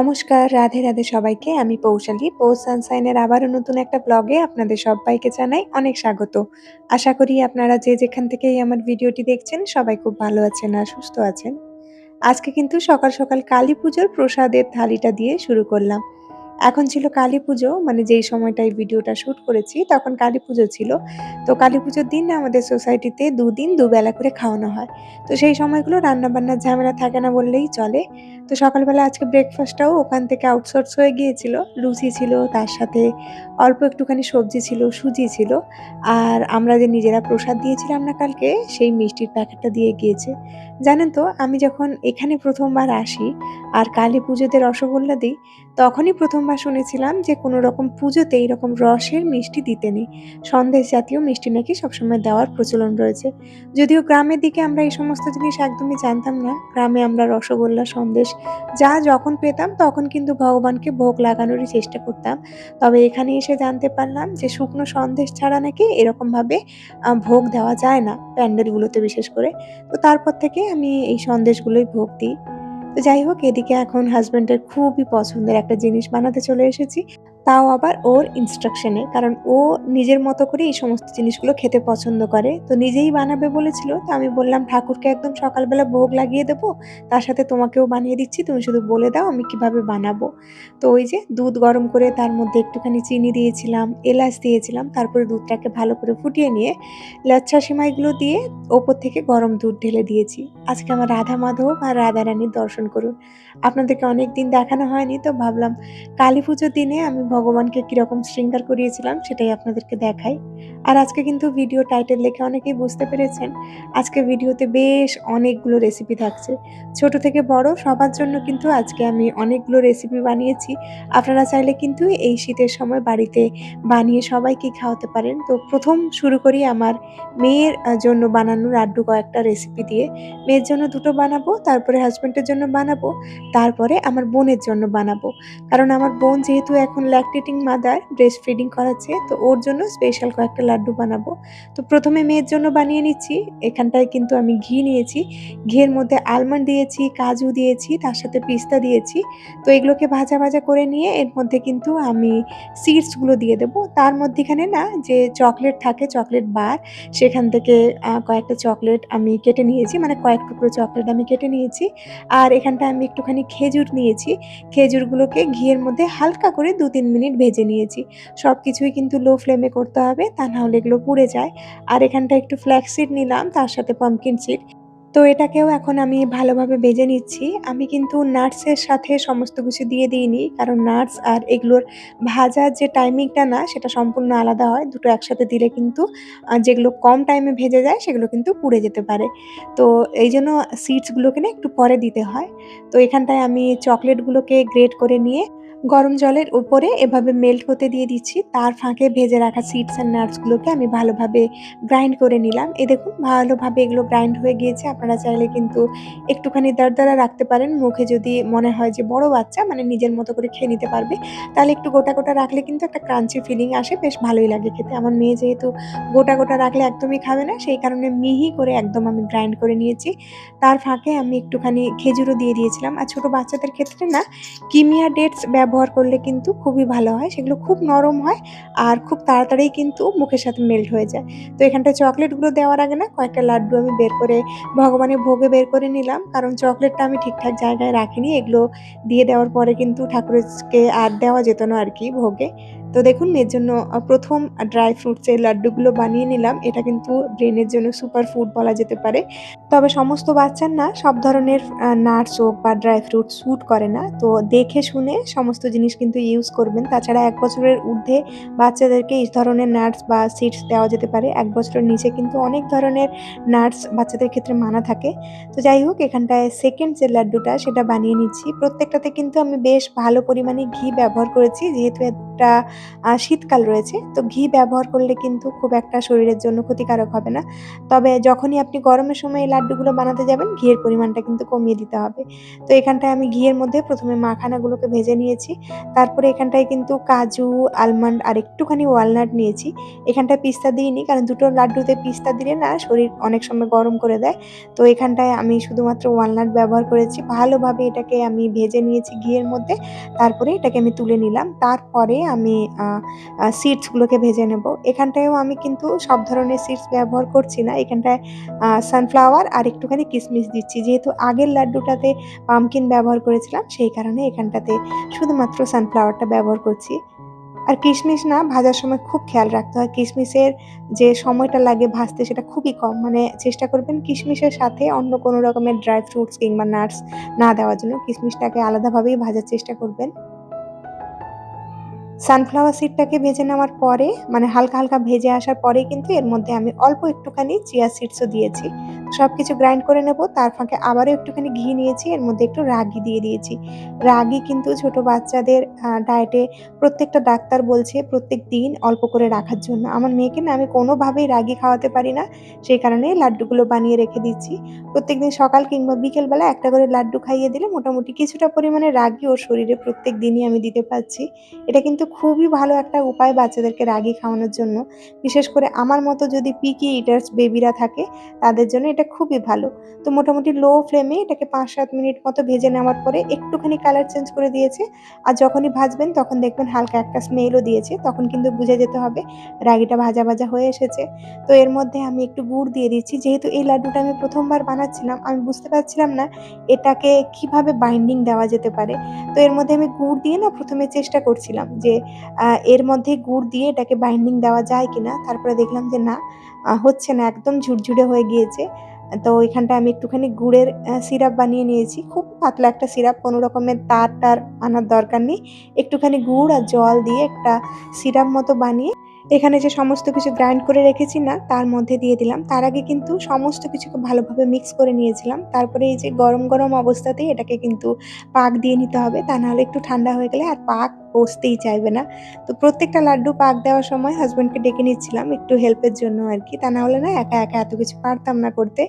নমস্কার, রাধে রাধে সবাইকে। আমি পৌশালী। পৌষ সানসাইনের আবারও নতুন একটা ব্লগে আপনাদের সবাইকে জানাই অনেক স্বাগত। আশা করি আপনারা যে যেখান থেকেই আমার ভিডিওটি দেখছেন, সবাই খুব ভালো আছেন আর সুস্থ আছেন। আজকে কিন্তু সকাল সকাল কালী পুজোর প্রসাদের থালিটা দিয়ে শুরু করলাম। এখন ছিল কালী পুজো মানে যেই সময়টায় ভিডিওটা শ্যুট করেছি, তখন কালী পুজো ছিল। তো কালী পুজোর দিন আমাদের সোসাইটিতে দুদিন দুবেলা করে খাওয়ানো হয়। তো সেই সময়গুলো রান্নাবান্নার ঝামেলা থাকে না বললেই চলে। তো সকালবেলা আজকে ব্রেকফাস্টটাও ওখান থেকে আউটসোর্স হয়ে গিয়েছিল। লুচি ছিল, তার সাথে অল্প একটুখানি সবজি ছিল, সুজি ছিল। আর আমরা যে নিজেরা প্রসাদ দিয়েছিলাম না কালকে, সেই মিষ্টির প্যাকেটটা দিয়ে গিয়েছে। জানেন তো, আমি যখন এখানে প্রথমবার আসি, আর কালী পুজোতে রসগোল্লা দিই তখনই প্রথমবার শুনেছিলাম যে কোনো রকম পুজোতে এইরকম রসের মিষ্টি দিতে নেই সন্দেশ জাতীয় মিষ্টি নাকি সবসময় দেওয়ার প্রচলন রয়েছে। যদিও গ্রামের দিকে আমরা এই সমস্ত জিনিস একদমই জানতাম না। গ্রামে আমরা রসগোল্লা, সন্দেশ, যা যখন পেতাম তখন কিন্তু ভগবানকে ভোগ লাগানোরই চেষ্টা করতাম। তবে এখানে এসে জানতে পারলাম যে শুকনো সন্দেশ ছাড়া নাকি এরকমভাবে ভোগ দেওয়া যায় না প্যান্ডেলগুলোতে বিশেষ করে। তো তারপর থেকে আমি এই সন্দেশগুলোই ভোগ দিই। তো যাই হোক এদিকে এখন হাজব্যান্ডের খুবই পছন্দের একটা জিনিস বানাতে চলে এসেছি। তাও আবার ওর ইনস্ট্রাকশনে কারণ ও নিজের মতো করে এই সমস্ত জিনিসগুলো খেতে পছন্দ করে। তো নিজেই বানাবে বলেছিল, তো আমি বললাম, ঠাকুরকে একদম সকালবেলা ভোগ লাগিয়ে দেবো, তার সাথে তোমাকেও বানিয়ে দিচ্ছি, তুমি শুধু বলে দাও আমি কীভাবে বানাবো। তো ওই যে দুধ গরম করে তার মধ্যে একটুখানি চিনি দিয়েছিলাম, এলাচ দিয়েছিলাম, তারপরে দুধটাকে ভালো করে ফুটিয়ে নিয়ে লাচ্ছা সিমাইগুলো দিয়ে ওপর থেকে গরম দুধ ঢেলে দিয়েছি। আজকে আমার রাধা মাধব আর রাধা রানীর দর্শন করুন। আপনাদেরকে অনেক দিন দেখানো হয়নি, তো ভাবলাম কালী পুজোর দিনে আমি ভগবানকে কীরকম শৃঙ্গার করিয়েছিলাম সেটাই আপনাদেরকে দেখাই। আর আজকে কিন্তু ভিডিও টাইটেল দেখে অনেকেই বুঝতে পেরেছেন, আজকে ভিডিওতে বেশ অনেকগুলো রেসিপি থাকছে। ছোট থেকে বড় সবার জন্য কিন্তু আজকে আমি অনেকগুলো রেসিপি বানিয়েছি। আপনারা চাইলে কিন্তু এই শীতের সময় বাড়িতে বানিয়ে সবাইকে খাওয়াতে পারেন। তো প্রথম শুরু করি আমার মেয়ের জন্য বানানো লাড্ডু কয়েকটা রেসিপি দিয়ে। মেয়ের জন্য দুটো বানাবো, তারপরে হাজব্যান্ডের জন্য বানাবো, তারপরে আমার বোনের জন্য বানাবো। কারণ আমার বোন যেহেতু এখন ল্যাকটেটিং মাদার ব্রেস্ট ফিডিং করাচ্ছে, তো ওর জন্য স্পেশাল কয়েকটা লাড্ডু বানাবো। তো প্রথমে মেয়ের জন্য বানিয়ে নিচ্ছি। এখানটায় কিন্তু আমি ঘি নিয়েছি। ঘিয়ের মধ্যে আলমন্ড দিয়েছি, কাজু দিয়েছি, তার সাথে পিস্তা দিয়েছি। তো এগুলোকে ভাজা ভাজা করে নিয়ে এর মধ্যে কিন্তু আমি সিডসগুলো দিয়ে দেবো। তার মধ্যেখানে না যে চকলেট থাকে চকলেট বার সেখান থেকে কয়েকটা চকলেট আমি কেটে নিয়েছি। মানে কয়েক টুকরো চকলেট আমি কেটে নিয়েছি। আর এখানটা আমি একটুখানি খেজুর নিয়েছি। খেজুরগুলোকে ঘিয়ের মধ্যে হালকা করে দু তিন মিনিট ভেজে নিয়েছি। সব কিছুই কিন্তু লো ফ্লেমে করতে হবে, তা নাহলে এগুলো পুড়ে যায়। আর এখানটা একটু ফ্ল্যাক্স নিলাম, তার সাথে পাম্পকিন সিড তো এটাকেও এখন আমি ভালোভাবে বেজে নিচ্ছি। আমি কিন্তু নাটসের সাথে সমস্ত কিছু দিয়ে দিইনি, কারণ নাটস আর এগুলোর ভাজার যে টাইমিংটা না, সেটা সম্পূর্ণ আলাদা হয়। দুটো একসাথে দিলে কিন্তু যেগুলো কম টাইমে ভেজে যায়, সেগুলো কিন্তু পুড়ে যেতে পারে। তো এই জন্য সিডসগুলোকে না একটু পরে দিতে হয়। তো এখানটায় আমি চকলেটগুলোকে গ্রেট করে নিয়ে গরম জলের উপরে এভাবে মেল্ট হতে দিয়ে দিচ্ছি। তার ফাঁকে ভেজে রাখা সিডস অ্যান্ড নাটসগুলোকে আমি ভালোভাবে গ্রাইন্ড করে নিলাম। এ দেখুন, ভালোভাবে এগুলো গ্রাইন্ড হয়ে গিয়েছে। আপনারা চাইলে কিন্তু একটুখানি দাঁড় রাখতে পারেন। মুখে যদি মনে হয় যে বড় বাচ্চা মানে নিজের মতো করে খেয়ে নিতে পারবে, তাহলে একটু গোটা গোটা রাখলে কিন্তু একটা ক্রাঞ্চি ফিলিং আসে। বেশ ভালোই লাগে খেতে। আমার মেয়ে যেহেতু গোটা গোটা রাখলে একদমই খাবে না, সেই কারণে মিহি করে একদম আমি গ্রাইন্ড করে নিয়েছি। তার ফাঁকে আমি একটুখানি খেজুরও দিয়ে দিয়েছিলাম। আর ছোটো বাচ্চাদের ক্ষেত্রে না, কিমিয়া ডেটস ব্যবহার করলে কিন্তু খুবই ভালো হয়, সেগুলো খুব নরম হয় আর খুব তাড়াতাড়ি কিন্তু মুখের সাথে মেল্ট হয়ে যায়। তো এখানটা চকলেটগুলো দেওয়ার আগে না কয়েকটা লাড্ডু আমি বের করে ভগবানের ভোগে বের করে নিলাম। কারণ চকলেটটা আমি ঠিকঠাক জায়গায় রাখিনি, এগুলো দিয়ে দেওয়ার পরে কিন্তু ঠাকুরকে আর দেওয়া যেত না আর কি ভোগে। তো দেখুন, এর জন্য প্রথম ড্রাই ফ্রুটসের লাড্ডুগুলো বানিয়ে নিলাম। এটা কিন্তু ব্রেনের জন্য সুপার ফুড বলা যেতে পারে। তবে সমস্ত বাচ্চার না, সব ধরনের নাটস হোক বা ড্রাই ফ্রুট স্যুট করে না। তো দেখে শুনে সমস্ত জিনিস কিন্তু ইউজ করবেন। তাছাড়া এক বছরের ঊর্ধ্বে বাচ্চাদেরকে এই ধরনের নাটস বা সিডস দেওয়া যেতে পারে। এক বছরের নিচে কিন্তু অনেক ধরনের নাটস বাচ্চাদের ক্ষেত্রে মানা থাকে। তো যাই হোক, এখানটায় সেকেন্ড যে লাড্ডুটা, সেটা বানিয়ে নিচ্ছি। প্রত্যেকটাতে কিন্তু আমি বেশ ভালো পরিমাণে ঘি ব্যবহার করেছি। যেহেতু একটা শীতকাল রয়েছে। তো ঘি ব্যবহার করলে কিন্তু খুব একটা শরীরের জন্য ক্ষতিকারক হবে না। তবে যখনই আপনি গরমের সময় এই লাড্ডুগুলো বানাতে যাবেন, ঘিয়ের পরিমাণটা কিন্তু কমিয়ে দিতে হবে। তো এখানটায় আমি ঘিয়ের মধ্যে প্রথমে মাখানাগুলোকে ভেজে নিয়েছি। তারপরে এখানটায় কিন্তু কাজু, আলমন্ড আর একটুখানি ওয়ালনাট নিয়েছি। এখানটায় পিস্তা দিইনি কারণ দুটো লাড্ডুতে পিস্তা দিলে না শরীর অনেক সময় গরম করে দেয়। তো এখানটায় আমি শুধুমাত্র ওয়ালনাট ব্যবহার করেছি। ভালোভাবে এটাকে আমি ভেজে নিয়েছি ঘিয়ের মধ্যে। তারপরে এটাকে আমি তুলে নিলাম। তারপরে আমি সিডসগুলোকে ভেজে নেব। এখানটায়ও আমি কিন্তু সব ধরনের সিডস ব্যবহার করছি না। এখানটায় সানফ্লাওয়ার আর একটুখানি কিসমিস দিচ্ছি। যেহেতু আগের লাড্ডুটাতে পামকিন ব্যবহার করেছিলাম, সেই কারণে এখানটাতে শুধুমাত্র সানফ্লাওয়ারটা ব্যবহার করছি। আর কিশমিশ না, ভাজার সময় খুব খেয়াল রাখতে হয়। কিশমিশের যে সময়টা লাগে ভাজতে, সেটা খুবই কম। মানে চেষ্টা করবেন কিশমিশের সাথে অন্য কোনো রকমের ড্রাই ফ্রুটস কিংবা নাটস না দেওয়ার জন্য। কিশমিশটাকে আলাদাভাবেই ভাজার চেষ্টা করবেন। সানফ্লাওয়ার সিডটাকে ভেজে নেওয়ার পরে মানে হালকা, হালকা ভেজে আসার পরে কিন্তু এর মধ্যে আমি অল্প একটুখানি চিয়া সিডসও দিয়েছি। সব কিছু গ্রাইন্ড করে নেব। তার ফাঁকে আবারও একটুখানি ঘি নিয়েছি। এর মধ্যে একটু রাগি দিয়ে দিয়েছি। রাগি কিন্তু ছোট বাচ্চাদের ডায়েটে প্রত্যেকটা ডাক্তার বলছে প্রত্যেক দিন অল্প করে রাখার জন্য। আমার মেয়েকে না আমি কোনোভাবেই রাগি খাওয়াতে পারি না। সেই কারণে লাড্ডুগুলো বানিয়ে রেখে দিচ্ছি। প্রত্যেকদিন সকাল কিংবা বিকেলবেলা একটা করে লাড্ডু খাইয়ে দিলে মোটামুটি কিছুটা পরিমাণে রাগি ওর শরীরে প্রত্যেক দিনই আমি দিতে পারছি। এটা কিন্তু খুবই ভালো একটা উপায় বাচ্চাদেরকে রাগি খাওয়ানোর জন্য। বিশেষ করে আমার মতো যদি পিকি ইটার্স বেবিরা থাকে তাদের জন্য এটা খুবই ভালো। তো মোটামুটি লো ফ্লেমে এটাকে ৫-৭ মিনিট মতো ভেজে নেওয়ার পরে একটুখানি কালার চেঞ্জ করে দিয়েছে। আর যখনই ভাজবেন তখন দেখবেন হালকা একটা স্মেলও দিয়েছে। তখন কিন্তু বুঝে যেতে হবে রাগিটা ভাজা, ভাজা হয়ে এসেছে। তো এর মধ্যে আমি একটু গুড় দিয়ে দিচ্ছি। যেহেতু এই লাড্ডুটা আমি প্রথমবার বানাচ্ছিলাম, আমি বুঝতে পারছিলাম না এটাকে কীভাবে বাইন্ডিং দেওয়া যেতে পারে। তো এর মধ্যে আমি গুড় দিয়ে না প্রথমে চেষ্টা করছিলাম যে এর মধ্যে গুড় দিয়ে এটাকে বাইন্ডিং দেওয়া যায় কিনা। তারপরে দেখলাম যে না হচ্ছে না একদম ঝুরঝুরে হয়ে গিয়েছে। তো এখানটা আমি একটুখানি গুড়ের সিরাপ বানিয়ে নিয়েছি। খুব পাতলা একটা সিরাপ কোনো রকমের তার-টার আনার দরকার নেই। একটুখানি গুড় আর জল দিয়ে একটা সিরাপ মতো বানিয়ে এখানে যে সমস্ত কিছু গ্রাইন্ড করে রেখেছি না তার মধ্যে দিয়ে দিলাম। তার আগে কিন্তু সমস্ত কিছুকে ভালোভাবে মিক্স করে নিয়েছিলাম। তারপরে এই যে গরম, গরম অবস্থাতেই এটাকে কিন্তু পাক দিয়ে নিতে হবে। তা নাহলে একটু ঠান্ডা হয়ে গেলে আর পাক বসতেই চাইবে না। তো প্রত্যেকটা লাড্ডু পাক দেওয়ার সময় হাজব্যান্ডকে ডেকে নিচ্ছিলাম একটু হেল্পের জন্য আর কি তা না হলে না একা, একা এত কিছু পারতাম না করতে।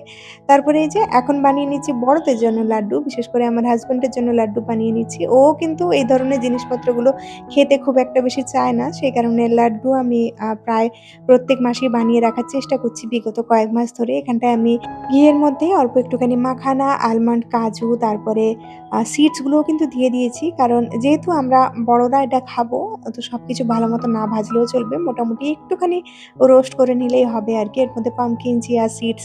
তারপরে এই যে এখন বানিয়ে নিচ্ছি বড়দের জন্য লাড্ডু। বিশেষ করে আমার হাজব্যান্ডের জন্য লাড্ডু বানিয়ে নিচ্ছি। ও কিন্তু এই ধরনের জিনিসপত্রগুলো খেতে খুব একটা বেশি চায় না। সেই কারণে লাড্ডু আমি প্রায় প্রত্যেক মাসেই বানিয়ে রাখার চেষ্টা করছি বিগত কয়েক মাস ধরে। এখানটায় আমি ঘিয়ের মধ্যে অল্প একটুখানি মাখানা, আলমন্ড, কাজু তারপরে সিডসগুলোও কিন্তু দিয়ে দিয়েছি। কারণ যেহেতু আমরা বড়রা এটা খাব তো সব কিছু ভালো মতো না ভাজলেও চলবে। মোটামুটি একটুখানি রোস্ট করে নিলেই হবে আর কি এর মধ্যে pumpkin, chia seeds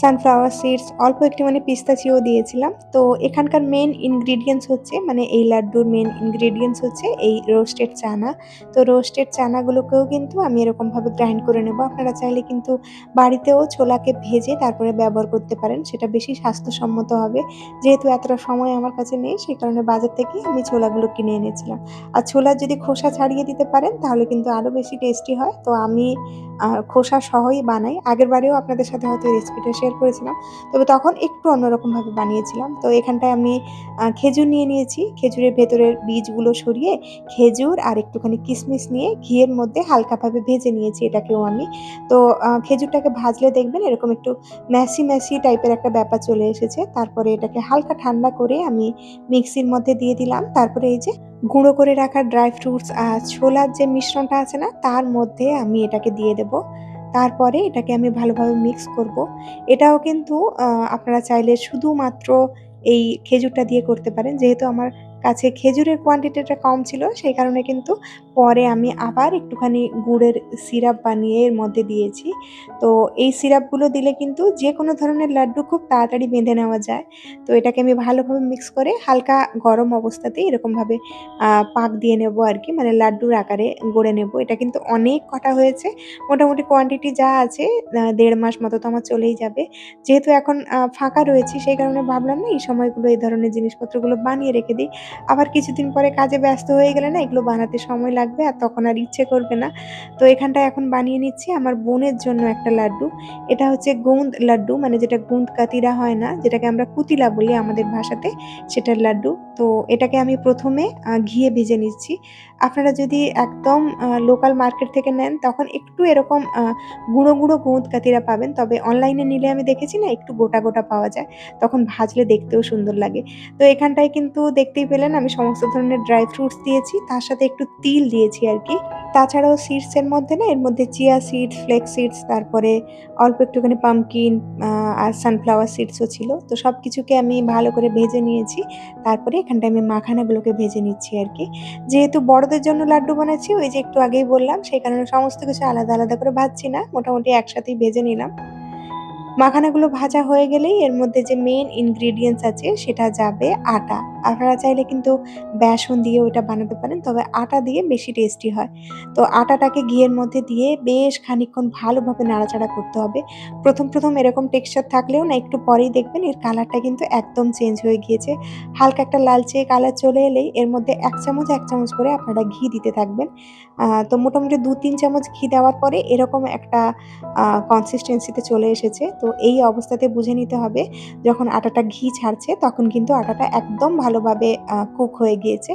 sunflower seeds অল্প একটু একটুখানি পিস্তাচিও দিয়েছিলাম। তো এখানকার মেন ইনগ্রিডিয়েন্টস হচ্ছে মানে এই লাড্ডুর মেন ইনগ্রিডিয়েন্টস হচ্ছে এই রোস্টেড চানা। তো রোস্টেড চানাগুলোকেও কিন্তু আমি এরকমভাবে গ্রাইন্ড করে নেব। আপনারা চাইলে কিন্তু বাড়িতেও ছোলাকে ভেজে তারপরে ব্যবহার করতে পারেন। সেটা বেশি স্বাস্থ্যসম্মত হবে। যেহেতু এতটা সময় আমার কাছে নেই সেই কারণে বাজার থেকে আমি ছোলাগুলো কিনে এনেছিলাম। আর ছোলার যদি খোসা ছাড়িয়ে দিতে পারেন, তাহলে কিন্তু আরও বেশি টেস্টি হয়। তো আমি খোসা সহই বানাই। আগেরবারেও আপনাদের সাথে হয়তো রেসিপিটা শেয়ার করেছিলাম। তবে তখন একটু অন্যরকমভাবে বানিয়েছিলাম। তো এখানটায় আমি খেজুর নিয়ে নিয়েছি। খেজুরের ভেতরের বীজগুলো সরিয়ে খেজুর আর একটুখানি কিশমিশ নিয়ে ঘিয়ের মধ্যে হালকাভাবে ভেজে নিয়েছি এটাকেও আমি। তো খেজুরটাকে ভাজলে দেখবেন এরকম একটু ম্যাসি, ম্যাসি টাইপের একটা ব্যাপার চলে এসেছে। তারপরে এটাকে হালকা ঠান্ডা করে আমি মিক্সির মধ্যে দিয়ে দিলাম। তারপরে এই যে গুঁড়ো করে রাখা ড্রাই ফ্রুটস আর ছোলার যে মিশ্রণটা আছে না তার মধ্যে আমি এটাকে দিয়ে দেব। তারপরে এটাকে আমি ভালোভাবে মিক্স করব। এটাও কিন্তু আপনারা চাইলে শুধুমাত্র এই খেজুরটা দিয়ে করতে পারেন। যেহেতু আমার কাছে খেজুরের কোয়ান্টিটিটা কম ছিল, সেই কারণে কিন্তু পরে আমি আবার একটুখানি গুড়ের সিরাপ বানিয়ে এর মধ্যে দিয়েছি। তো এই সিরাপগুলো দিলে কিন্তু যে কোনো ধরনের লাড্ডু খুব তাড়াতাড়ি বেঁধে নেওয়া যায়। তো এটাকে আমি ভালোভাবে মিক্স করে হালকা গরম অবস্থাতেই এরকমভাবে পাক দিয়ে নেব আর কি মানে লাড্ডুর আকারে গড়ে নেব। এটা কিন্তু অনেক কটা হয়েছে। মোটামুটি কোয়ান্টিটি যা আছে দেড় মাস মতো তো আমার চলেই যাবে। যেহেতু এখন ফাঁকা রয়েছি, সেই কারণে ভাবলাম না এই সময়গুলো এই ধরনের জিনিসপত্রগুলো বানিয়ে রেখে দিই। আবার কিছুদিন পরে কাজে ব্যস্ত হয়ে গেলে না এগুলো বানাতে সময় লাগবে আর তখন আর ইচ্ছে করবে না। তো এখানটায় এখন বানিয়ে নিচ্ছি আমার বোনের জন্য একটা লাড্ডু। এটা হচ্ছে গোঁদ লাড্ডু মানে যেটা গোঁদ কাতিরা হয় না, যেটাকে আমরা কুতিলা বলি আমাদের ভাষাতে, সেটার লাড্ডু। তো এটাকে আমি প্রথমে ঘিয়ে ভেজে নিচ্ছি। আপনারা যদি একদম লোকাল মার্কেট থেকে নেন, তখন একটু এরকম গুঁড়ো গুঁড়ো গোঁদ কাতিরা পাবেন। তবে অনলাইনে নিলে আমি দেখেছি না একটু গোটা গোটা পাওয়া যায়, তখন ভাজলে দেখতেও সুন্দর লাগে। তো এখানটায় কিন্তু দেখতেই পেলেন আমি সমস্ত ধরনের ড্রাই ফ্রুটস দিয়েছি, তার সাথে একটু তিল দিয়েছি আর কি। তাছাড়াও সিডসের মধ্যে না, এর মধ্যে চিয়া সিডস ফ্লেক্স সিডস তারপরে অল্প একটুখানি পামকিন আর সানফ্লাওয়ার সিডসও ছিল। তো সব কিছুকে আমি ভালো করে ভেজে নিয়েছি। তারপরে এখানটায় আমি মাখানাগুলোকে ভেজে নিচ্ছি আর কি। যেহেতু বড়দের জন্য লাড্ডু বানাচ্ছি, ওই যে একটু আগেই বললাম, সেই কারণে সমস্ত কিছু আলাদা আলাদা করে ভাজছি না, মোটামুটি একসাথেই ভেজে নিলাম। মাখানাগুলো ভাজা হয়ে গেলেই এর মধ্যে যে মেন ইনগ্রিডিয়েন্টস আছে, সেটা যাবে আটা। আপনারা চাইলে কিন্তু বেসন দিয়ে ওটা বানাতে পারেন, তবে আটা দিয়ে বেশি টেস্টি হয়। তো আটাটাকে ঘিয়ের মধ্যে দিয়ে বেশ খানিকক্ষণ ভালোভাবে নাড়াচাড়া করতে হবে। প্রথম প্রথম এরকম টেক্সচার থাকলেও না, একটু পরেই দেখবেন এর কালারটা কিন্তু একদম চেঞ্জ হয়ে গিয়েছে। হালকা একটা লালচে কালার চলে এলেই এর মধ্যে এক চামচ এক চামচ করে আপনারা ঘি দিতে থাকবেন। তো মোটামুটি দু তিন চামচ ঘি দেওয়ার পরে এরকম একটা কনসিস্টেন্সিতে চলে এসেছে। তো এই অবস্থাতে বুঝে নিতে হবে, যখন আটাটা ঘি ছাড়ছে তখন কিন্তু আটাটা একদম ভালোভাবে কুক হয়ে গিয়েছে।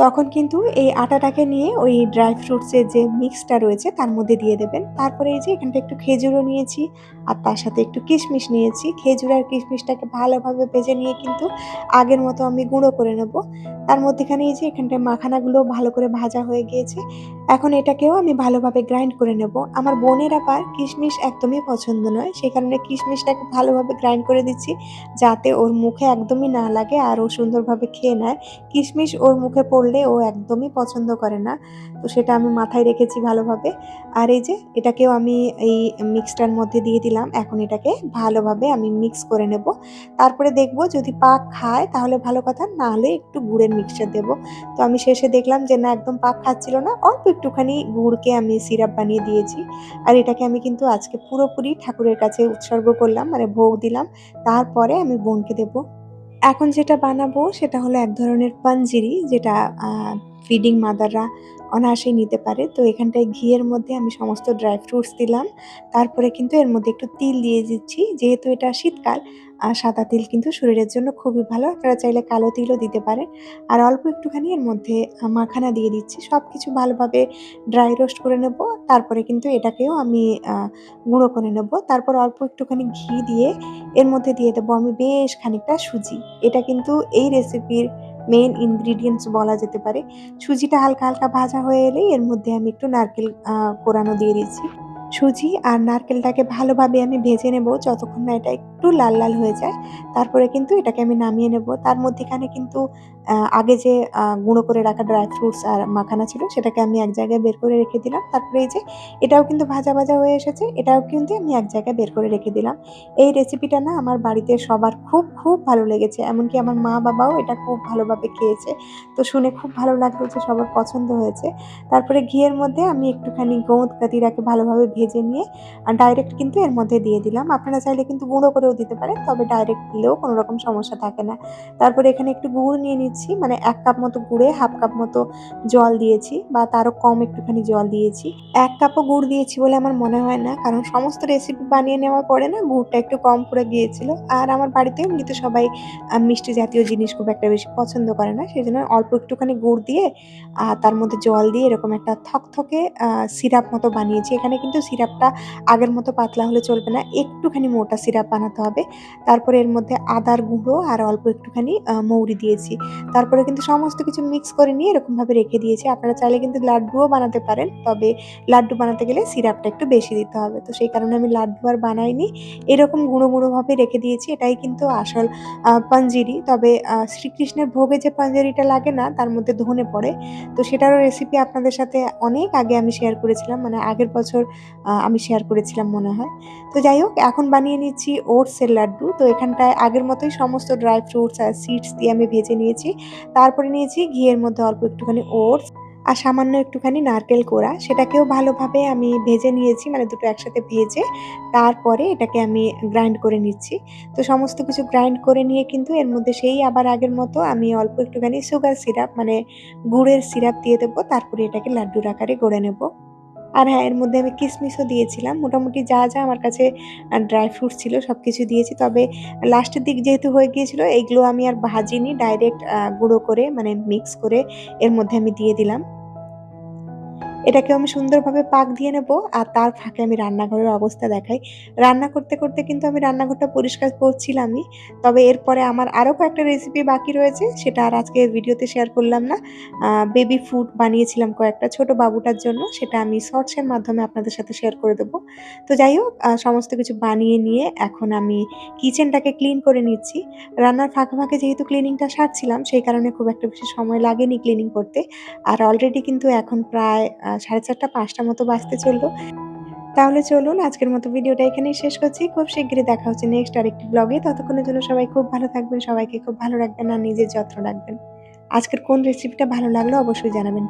তখন কিন্তু এই আটাটাকে নিয়ে ওই ড্রাই ফ্রুটসের যে মিক্সটা রয়েছে তার মধ্যে দিয়ে দেবেন। তারপরে এই যে এখানটা একটু খেজুরও নিয়েছি আর তার সাথে একটু কিশমিশ নিয়েছি। খেজুর আর কিশমিশটাকে ভালোভাবে ভেজে নিয়ে কিন্তু আগের মতো আমি গুঁড়ো করে নেব। তার মধ্যেখানে এই যে এখানটায় মাখানাগুলো ভালো করে ভাজা হয়ে গিয়েছে। এখন এটাকেও আমি ভালোভাবে গ্রাইন্ড করে নেব। আমার বোনের আবার কিশমিশ একদমই পছন্দ নয়। সেই কারণে কিশমিশটাকে ভালোভাবে গ্রাইন্ড করে দিচ্ছি যাতে ওর মুখে একদমই না লাগে আর ও সুন্দরভাবে খেয়ে নেয়। কিশমিশ ওর মুখে পড়লে ও একদমই পছন্দ করে না। তো সেটা আমি মাথায় রেখেছি ভালোভাবে। আর এই যে, এটাকেও আমি এই মিক্সটার মধ্যে দিয়ে দিলাম। এখন এটাকে ভালোভাবে আমি মিক্স করে নেব। তারপরে দেখব যদি পাক খায় তাহলে ভালো কথা, না হলে একটু গুড়ের মিক্সচার দেব। তো আমি শেষে দেখলাম যে, না, একদম পাক খাচ্ছিল না। অল্প একটুখানি গুড়কে আমি সিরাপ বানিয়ে দিয়েছি। আর এটাকে আমি কিন্তু আজকে পুরোপুরি ঠাকুরের কাছে উৎসর্গ করলাম মানে ভোগ দিলাম। তারপরে আমি বোনকে দেব। এখন যেটা বানাবো সেটা হলো এক ধরনের পাঞ্জিরি যেটা ফিডিং মাদাররা অনায়াসেই নিতে পারে। তো এখানটায় ঘিয়ের মধ্যে আমি সমস্ত ড্রাই ফ্রুটস দিলাম। তারপরে কিন্তু এর মধ্যে একটু তিল দিয়ে দিচ্ছি। যেহেতু এটা শীতকাল, আর সাদা তিল কিন্তু শরীরের জন্য খুবই ভালো। আপনারা চাইলে কালো তিলও দিতে পারেন। আর অল্প একটুখানি এর মধ্যে মাখানা দিয়ে দিচ্ছি। সব কিছু ভালোভাবে ড্রাই রোস্ট করে নেব। তারপরে কিন্তু এটাকেও আমি গুঁড়ো করে নেব। তারপর অল্প একটুখানি ঘি দিয়ে এর মধ্যে দিয়ে দেবো আমি বেশ খানিকটা সুজি। এটা কিন্তু এই রেসিপির মেন ইনগ্রিডিয়েন্টস বলা যেতে পারে। সুজিটা হালকা হালকা ভাজা হয়ে এলেই এর মধ্যে আমি একটু নারকেল কোরানো দিয়ে দিচ্ছি। সুজি আর নারকেলটাকে ভালোভাবে আমি ভেজে নেব যতক্ষণ না এটা একটু লাল লাল হয়ে যায়। তারপরে কিন্তু এটাকে আমি নামিয়ে নেব। তার মধ্যেখানে কিন্তু আগে যে গুঁড়ো করে রাখা ড্রাই ফ্রুটস আর মাখানা ছিল, সেটাকে আমি এক জায়গায় বের করে রেখে দিলাম। তারপরে এই যে, এটাও কিন্তু ভাজা ভাজা হয়ে এসেছে, এটাও কিন্তু আমি এক জায়গায় বের করে রেখে দিলাম। এই রেসিপিটা না আমার বাড়িতে সবার খুব খুব ভালো লেগেছে, এমনকি আমার মা বাবাও এটা খুব ভালোভাবে খেয়েছে। তো শুনে খুব ভালো লাগল যে সবার পছন্দ হয়েছে। তারপরে ঘিয়ের মধ্যে আমি একটুখানি গোঁদ কাতিরাকে ভালোভাবে ভেজে নিয়ে ডাইরেক্ট কিন্তু এর মধ্যে দিয়ে দিলাম। আপনারা চাইলে কিন্তু গুঁড়ো করেও দিতে পারেন, তবে ডাইরেক্ট দিলেও কোনো রকম সমস্যা থাকে না। তারপরে এখানে একটু গুড় নিয়ে নিচ্ছি মানে এক কাপ মতো গুড়ে হাফ কাপ মতো জল দিয়েছি বা তারও কম একটুখানি জল দিয়েছি। এক কাপও গুড় দিয়েছি বলে আমার মনে হয় না, কারণ সমস্ত রেসিপি বানিয়ে নেওয়ার পরে না গুড়টা একটু কম পড়ে গিয়েছিল। আর আমার বাড়িতে এমনিতে সবাই মিষ্টি জাতীয় জিনিস খুব একটা বেশি পছন্দ করে না সেই জন্য অল্প একটুখানি গুড় দিয়ে আর তার মধ্যে জল দিয়ে এরকম একটা থকথকে সিরাপ মতো বানিয়েছি। এখানে কিন্তু সিরাপটা আগের মতো পাতলা হলে চলবে না, একটুখানি মোটা সিরাপ বানাতে হবে। তারপরে এর মধ্যে আদার গুঁড়ো আর অল্প একটুখানি মৌরি দিয়েছি। তারপরে কিন্তু সমস্ত কিছু মিক্স করে নিয়ে এরকমভাবে রেখে দিয়েছি। আপনারা চাইলে কিন্তু লাড্ডুও বানাতে পারেন, তবে লাড্ডু বানাতে গেলে সিরাপটা একটু বেশি দিতে হবে। তো সেই কারণে আমি লাড্ডু আর বানাইনি। এরকম গুঁড়ো গুঁড়োভাবে রেখে দিয়েছি, এটাই কিন্তু আসল পাঞ্জিরি। তবে শ্রীকৃষ্ণের ভোগে যে পাঞ্জিরিটা লাগে না, তার মধ্যে ধনে পড়ে। তো সেটারও রেসিপি আপনাদের সাথে অনেক আগে আমি শেয়ার করেছিলাম মানে আগের বছর আমি শেয়ার করেছিলাম মনে হয়। তো যাই হোক, এখন বানিয়ে নিচ্ছি ওটসের লাড্ডু। তো এখানটায় আগের মতোই সমস্ত ড্রাই ফ্রুটস আর সিডস দিয়ে আমি ভেজে নিয়েছি। তারপরে নিয়েছি ঘিয়ের মধ্যে অল্প একটুখানি ওটস আর সামান্য একটুখানি নারকেল কোড়া। সেটাকেও ভালোভাবে আমি ভেজে নিয়েছি মানে দুটো একসাথে ভেজে তারপরে এটাকে আমি গ্রাইন্ড করে নিচ্ছি। তো সমস্ত কিছু গ্রাইন্ড করে নিয়ে কিন্তু এর মধ্যে সেই আবার আগের মতো আমি অল্প একটুখানি সুগার সিরাপ মানে গুড়ের সিরাপ দিয়ে দেবো, তারপরে এটাকে লাড্ডুর আকারে গড়ে নেব। আর হ্যাঁ এর মধ্যে আমি কিশমিশও দিয়েছিলাম। মোটামুটি যা যা আমার কাছে ড্রাই ফ্রুটস ছিল সব কিছু দিয়েছি। তবে লাস্টের দিক যেহেতু হয়ে গিয়েছিল এইগুলো আমি আর ভাজিনি। ডাইরেক্ট গুঁড়ো করে মানে মিক্স করে এর মধ্যে আমি দিয়ে দিলাম। এটাকেও আমি সুন্দরভাবে পাক দিয়ে নেব, আর তার ফাঁকে আমি রান্নাঘরের অবস্থা দেখাই। রান্না করতে করতে কিন্তু আমি রান্নাঘরটা পরিষ্কার করছিলামই, তবে এরপরে আমার আরও কয়েকটা রেসিপি বাকি রয়েছে, সেটা আর আজকে ভিডিওতে শেয়ার করলাম না। বেবি ফুড বানিয়েছিলাম কয়েকটা ছোট বাবুটার জন্য, সেটা আমি শর্টসের মাধ্যমে আপনাদের সাথে শেয়ার করে দেবো। তো যাই হোক সমস্ত কিছু বানিয়ে নিয়ে এখন আমি কিচেনটাকে ক্লিন করে নিচ্ছি। রান্নার ফাঁকে ফাঁকে যেহেতু ক্লিনিংটা সারছিলাম, সেই কারণে খুব একটা বেশি সময় লাগেনি ক্লিনিং করতে। আর অলরেডি কিন্তু এখন প্রায় সাড়ে চারটা, পাঁচটা মতো বাজতে চলল। তাহলে চলুন, আজকের মতো ভিডিওটা এখানেই শেষ করছি। খুব শীঘ্রই দেখা হচ্ছে নেক্সট আরেকটি ব্লগে ততক্ষণের জন্য সবাই খুব ভালো থাকবেন, সবাইকে খুব ভালো রাখবেন আর নিজের যত্ন রাখবেন। আজকের কোন রেসিপিটা ভালো লাগল অবশ্যই জানাবেন।